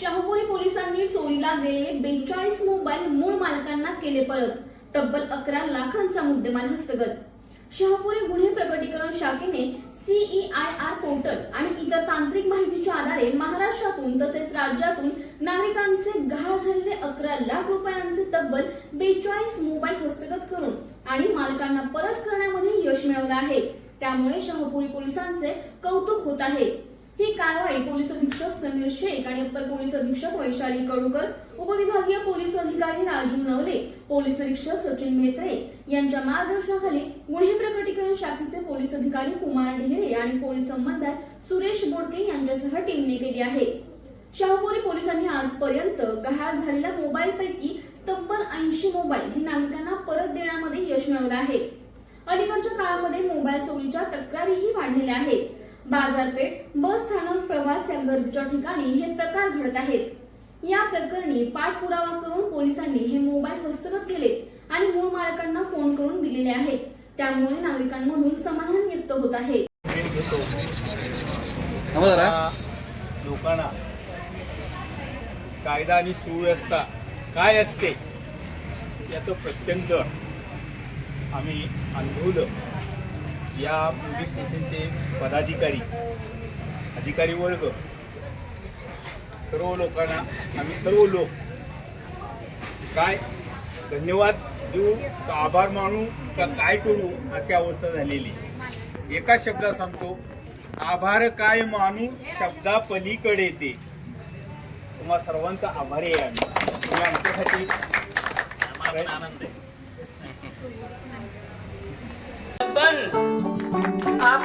शाहूपुरी पोलिसांनी चोरीला गेलेले बेचाळीस मोबाईल मूळ मालकांना केले परत. तब्बल अकरा लाखांचा मुद्देमाल हस्तगत. शहापुरी गुन्हे प्रकटीकरण शाखेने सीईआय आर पोर्टल आणि इतर तांत्रिक माहितीच्या आधारे महाराष्ट्रातून तसेच राज्यातून नागरिकांचे गहाळ झालेले अकरा लाख रुपयांचे तब्बल बेचाळीस मोबाईल हस्तगत करून आणि मालकांना परत करण्यामध्ये यश मिळवलं आहे. त्यामुळे शहापुरी पोलिसांचे कौतुक होत आहे. ही कारवाई पोलीस अधीक्षक शेख आणि अप्पर पोलीस अधीक्षक वैशाली कडूकर उपविभागीय पोलीस अधिकारी राजू नवले पोलीस निरीक्षक सचिन मेत्रे यांच्या मार्गदर्शनाखाली गुन्हे प्रकटीकरण शाखेचे पोलीस अधिकारी कुमार ढेरे आणि पोलीस संबंधात सुरेश बोडके यांच्यासह टीमने केली आहे. शाहपुरी पोलिसांनी आजपर्यंत गहाळ झालेल्या मोबाईल पैकी तब्बल ऐंशी मोबाईल हे नागरिकांना परत देण्यामध्ये यश मिळवलं आहे. अलीकडच्या काळामध्ये मोबाईल चोरीच्या तक्रारीही वाढलेल्या आहेत. बाजारपेठ बस स्थानक प्रवास या गर्दीच्या ठिकाणी हे प्रकार घडत आहेत. या प्रकरणी पाठपुरावा करून पोलिसांनी हे मोबाईल हस्तगत केले आणि मूळ मालकांना फोन करून दिलेले आहेत. त्यामुळे नागरिकांमधून समाधान व्यक्त होत आहे. लोकांना कायदा आणि सुव्यवस्था काय असते याचं प्रत्यंत आम्ही अनुभवलं. या पोलीस स्टेशनचे पदाधिकारी अधिकारी वर्ग. सर्व लोकांना आम्ही सर्व लोक काय धन्यवाद देऊ का आभार मानू का काय करू अशी अवस्था झालेली. एका शब्दात सांगतो आभार काय मानू शब्दा पलीकडे ते. तुम्हा सर्वांचा आभारी आहे आम्ही. तुम्ही आमच्यासाठी आनंद आहे.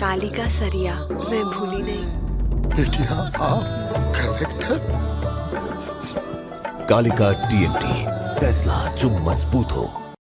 कालिका सरिया मैं भूली नहीं। बेटिया आप कलेक्टर कालिका टीएमटी फैसला जो मज़बूत हो।